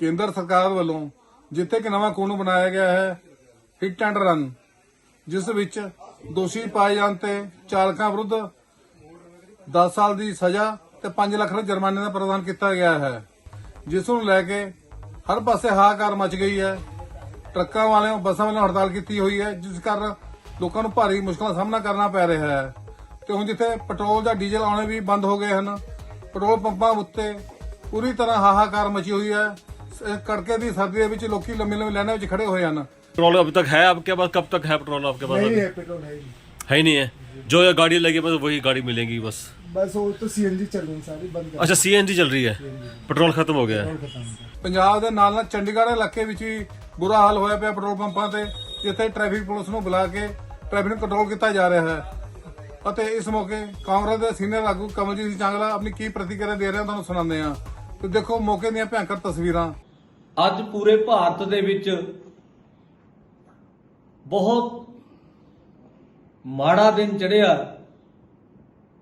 ਕੇਂਦਰ ਸਰਕਾਰ ਵੱਲੋਂ ਜਿੱਥੇ ਕਿ ਨਵਾਂ ਕਾਨੂੰਨ ਬਣਾਇਆ ਗਿਆ ਹੈ, ਹਿੱਟ ਐਂਡ ਰਨ, ਜਿਸ ਵਿੱਚ ਦੋਸ਼ੀ ਪਾਏ ਜਾਣ ਤੇ ਚਾਲਕਾਂ ਵਿਰੁੱਧ 10 ਸਾਲ ਦੀ ਸਜ਼ਾ ਤੇ 5 ਲੱਖ ਰੁਪਏ ਜੁਰਮਾਨੇ ਦਾ ਪ੍ਰਦਾਨ ਕੀਤਾ ਗਿਆ ਹੈ, ਜਿਸ ਨੂੰ ਲੈ ਕੇ ਹਰ ਪਾਸੇ ਹਾਹਾਕਾਰ ਮਚ ਗਈ ਹੈ। ਟਰੱਕਾਂ ਵਾਲਿਆਂ, ਬੱਸਾਂ ਵਾਲਿਆਂ ਹੜਤਾਲ ਕੀਤੀ ਹੋਈ ਹੈ, ਜਿਸ ਕਾਰਨ ਲੋਕਾਂ ਨੂੰ ਭਾਰੀ ਮੁਸ਼ਕਲਾਂ ਦਾ ਸਾਹਮਣਾ ਕਰਨਾ ਪੈ ਰਿਹਾ ਹੈ। ਤੇ ਹੁਣ ਜਿੱਥੇ ਪੈਟਰੋਲ ਜਾਂ ਡੀਜ਼ਲ ਆਉਣੇ ਵੀ ਬੰਦ ਹੋ ਗਏ ਹਨ, ਪੈਟਰੋਲ ਪੰਪਾਂ ਉੱਤੇ ਪੂਰੀ ਤਰ੍ਹਾਂ ਹਾਹਾਕਾਰ ਮਚੀ ਹੋਈ ਹੈ। ਸ- ਕੜਕੇ ਦੀ ਸਰਦੀ ਦੇ ਵਿੱਚ ਲੋਕੀ ਲੰਮੀ ਲੰਮੀ ਲਾਈਨਾਂ ਵਿੱਚ ਖੜੇ ਹੋਏ ਹਨ पेट्रोल अभी तक है आपके पास कब तक है पेट्रोल आपके पास नहीं अभी? है पेट्रोल है ही नहीं। है ही नहीं है जो ये गाड़ी लगी बस वही गाड़ी मिलेगी बस बस वो तो सीएनजी चल रही है सारी बंद कर अच्छा सीएनजी चल रही है पेट्रोल खत्म हो गया है पेट्रोल खत्म हो गया। ਪੰਜਾਬ ਦੇ ਨਾਲ ਨਾਲ ਚੰਡੀਗੜ੍ਹ ਇਲਾਕੇ ਵਿੱਚ ਵੀ ਬੁਰਾ ਹਾਲ ਹੋਇਆ ਪਿਆ ਪੈਟਰੋਲ ਪੰਪਾਂ ਤੇ ਜਿੱਥੇ ਟ੍ਰੈਫਿਕ ਪੁਲਿਸ ਨੂੰ ਬੁਲਾ ਕੇ ਟ੍ਰੈਫਿਕ ਨੂੰ ਕੰਟਰੋਲ ਕੀਤਾ ਜਾ ਰਿਹਾ ਹੈ ਅਤੇ ਇਸ ਮੌਕੇ ਕਾਂਗਰਸ ਦੇ ਸੀਨੀਅਰ ਆਗੂ ਕਮਲਜੀਤ ਸਿੰਘ ਚਾਂਗਲਾ ਆਪਣੀ ਕੀ ਪ੍ਰਤੀਕਿਰਿਆ ਦੇ ਰਹੇ ਹਨ ਤੁਹਾਨੂੰ ਸੁਣਾਉਂਦੇ ਹਾਂ ਤੇ ਦੇਖੋ ਮੌਕੇ ਦੀਆਂ ਭਿਆਨਕ ਤਸਵੀਰਾਂ ਅੱਜ ਪੂਰੇ ਭਾਰਤ ਦੇ ਵਿੱਚ ਬਹੁਤ ਮਾੜਾ ਦਿਨ ਚੜਿਆ,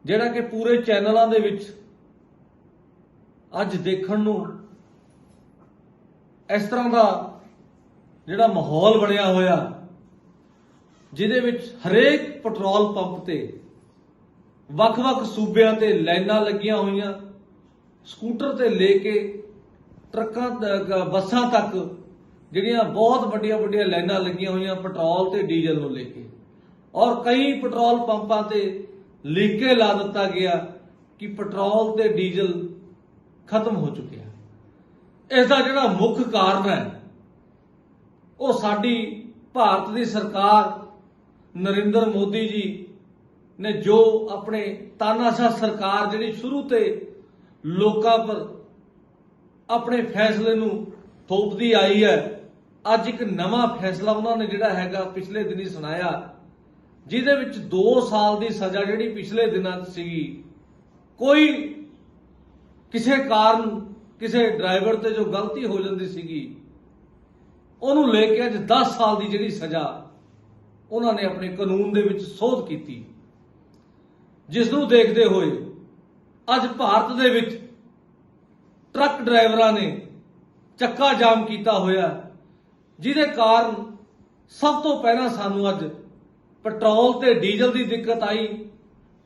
ਜਿਹੜਾ ਕਿ ਪੂਰੇ ਚੈਨਲਾਂ ਦੇ ਵਿੱਚ ਅੱਜ ਦੇਖਣ ਨੂੰ ਇਸ ਤਰ੍ਹਾਂ ਦਾ ਜਿਹੜਾ ਮਾਹੌਲ ਬਣਿਆ ਹੋਇਆ, ਜਿਹਦੇ ਵਿੱਚ ਹਰੇਕ ਪੈਟਰੋਲ ਪੰਪ ਤੇ ਵੱਖ-ਵੱਖ ਸੂਬਿਆਂ ਤੇ ਲਾਈਨਾਂ ਲੱਗੀਆਂ ਹੋਈਆਂ, ਸਕੂਟਰ ਤੇ ਲੈ ਕੇ ਟਰੱਕਾਂ ਤੱਕ ਬੱਸਾਂ ਤੱਕ ਜਿਹੜੀਆਂ ਬਹੁਤ ਵੱਡੀਆਂ ਵੱਡੀਆਂ ਲਾਈਨਾਂ ਲੱਗੀਆਂ ਹੋਈਆਂ ਪੈਟਰੋਲ ਤੇ ਡੀਜ਼ਲ ਨੂੰ ਲੈ ਕੇ। ਔਰ ਕਈ ਪੈਟਰੋਲ ਪੰਪਾਂ ਤੇ ਲੀਕੇ ਲਾ ਦਿੱਤਾ ਗਿਆ ਕਿ ਪੈਟਰੋਲ ਤੇ ਡੀਜ਼ਲ ਖਤਮ ਹੋ ਚੁੱਕਿਆ ਇਸ ਦਾ ਜਿਹੜਾ ਮੁੱਖ ਕਾਰਨ ਹੈ, ਉਹ ਸਾਡੀ ਭਾਰਤ ਦੀ ਸਰਕਾਰ ਨਰਿੰਦਰ ਮੋਦੀ ਜੀ ਨੇ ਜੋ ਆਪਣੇ ਤਾਨਾਸ਼ਾਹ ਸਰਕਾਰ ਜਿਹੜੀ ਸ਼ੁਰੂ ਤੇ ਲੋਕਾਂ ਪਰ ਆਪਣੇ ਫੈਸਲੇ ਨੂੰ ਥੋਪਦੀ ਆਈ ਹੈ। ਅੱਜ ਇੱਕ ਨਵਾਂ ਫੈਸਲਾ ਉਹਨਾਂ ਨੇ ਜਿਹੜਾ ਹੈਗਾ ਪਿਛਲੇ ਦਿਨੀ ਸੁਣਾਇਆ, ਜਿਹਦੇ ਵਿੱਚ 2 ਸਾਲ ਦੀ ਸਜ਼ਾ ਜਿਹੜੀ ਪਿਛਲੇ ਦਿਨਾਂ 'ਚ ਸੀਗੀ। ਕੋਈ ਕਿਸੇ ਕਾਰਨ ਕਿਸੇ ਡਰਾਈਵਰ ਤੇ ਜੋ ਗਲਤੀ ਹੋ ਜਾਂਦੀ ਸੀਗੀ, ਉਹਨੂੰ ਲੈ ਕੇ ਅੱਜ 10 ਸਾਲ ਦੀ ਜਿਹੜੀ ਸਜ਼ਾ ਉਹਨਾਂ ਨੇ ਆਪਣੇ ਕਾਨੂੰਨ ਦੇ ਵਿੱਚ ਸੋਧ ਕੀਤੀ। ਜਿਸ ਨੂੰ ਦੇਖਦੇ ਹੋਏ ਅੱਜ ਭਾਰਤ ਦੇ ਵਿੱਚ ਟਰੱਕ ਡਰਾਈਵਰਾਂ ਨੇ ਚੱਕਾ ਜਾਮ ਕੀਤਾ ਹੋਇਆ ਜਿਹਦੇ ਕਾਰਨ ਸਭ ਤੋਂ ਪਹਿਲਾਂ ਸਾਨੂੰ ਅੱਜ ਪੈਟਰੋਲ ਤੇ ਡੀਜ਼ਲ ਦੀ ਦਿੱਕਤ ਆਈ।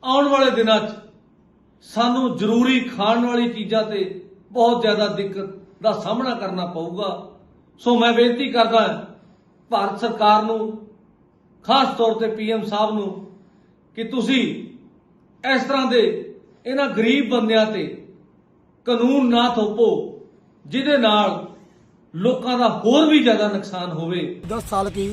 ਆਉਣ ਵਾਲੇ ਦਿਨਾਂ 'ਚ ਸਾਨੂੰ ਜ਼ਰੂਰੀ ਖਾਣ ਵਾਲੀ ਚੀਜ਼ਾਂ ਤੇ ਬਹੁਤ ਜ਼ਿਆਦਾ ਦਿੱਕਤ ਦਾ ਸਾਹਮਣਾ ਕਰਨਾ ਪਊਗਾ। ਸੋ ਮੈਂ ਬੇਨਤੀ ਕਰਦਾ ਭਾਰਤ ਸਰਕਾਰ ਨੂੰ, ਖਾਸ ਤੌਰ ਤੇ ਪੀਐਮ ਸਾਹਿਬ ਨੂੰ, ਕਿ ਤੁਸੀਂ ਇਸ ਤਰ੍ਹਾਂ ਦੇ ਇਹਨਾਂ ਗਰੀਬ ਬੰਦਿਆਂ ਤੇ ਕਾਨੂੰਨ ਨਾ ਥੋਪੋ ਜਿਹਦੇ ਨਾਲ ਲੋਕਾਂ ਦਾ ਹੋਰ ਵੀ ਜ਼ਿਆਦਾ ਨੁਕਸਾਨ ਹੋਵੇ दस साल की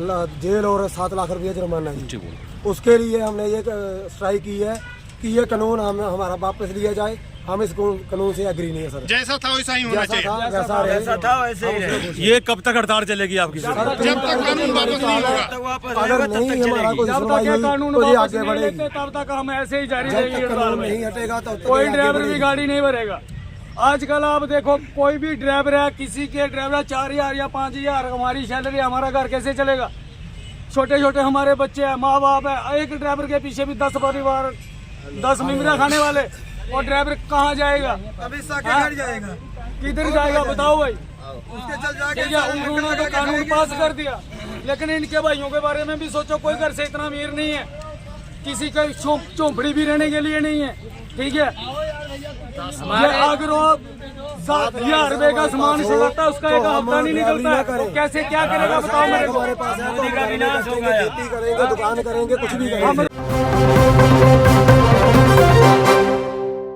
ल- जेल और सात लाख रुपये जुर्माना है जी बोलो। उसके लिए हमने ये अ, स्ट्राइक की है कि ये कानून हम हमारा वापस लिया जाए हम इस कानून से एग्री नहीं है सर जैसा था वैसा ही होना जैसा चाहिए। था वैसा था वैसे ही रहे। ये कब तक हड़ताल चलेगी आपकी सर, जब तक कानून वापस नहीं होगा। वापस अगर तब नहीं तक हमारा चलेगी। कोई जब तक सुनवाई ये हुई कानून तो ये वापस आगे नहीं बढ़ेगी। लेते तब तक हम ऐसे ही जारी जब रहेंगे तक हड़ताल कानून में। नहीं हटेगा तब तक कोई ये आगे ड्राइवर भी बढ़ेगी। गाड़ी नहीं भरेगा। आजकल आप देखो कोई भी ड्राइवर है किसी के ड्राइवर चार हज़ार या पाँच हज़ार हमारी सैलरी हमारा घर कैसे चलेगा? छोटे छोटे हमारे बच्चे हैं माँ बाप है एक ड्राइवर के पीछे भी दस परिवार दस मिमरा खाने वाले। और ड्राइवर कहाँ जाएगा? हाँ? घर जाएगा। किधर जाएगा बताओ भाई। उसके चल जाके उन्होंने तो कानून पास कर दिया। लेकिन इनके भाइयों के बारे में भी सोचो कोई घर से इतना अमीर नहीं है। किसी का झोंपड़ी भी रहने के लिए नहीं है। ठीक है? अगर वो सात हज़ार रुपए का सामान सजाता है उसका एक तो हफ़्ता नहीं निकलता है। तो कैसे क्या करेगा बताओ मेरे को। हमारे पास है तो खेती करेंगे दुकान करेंगे कुछ भी करेंगे।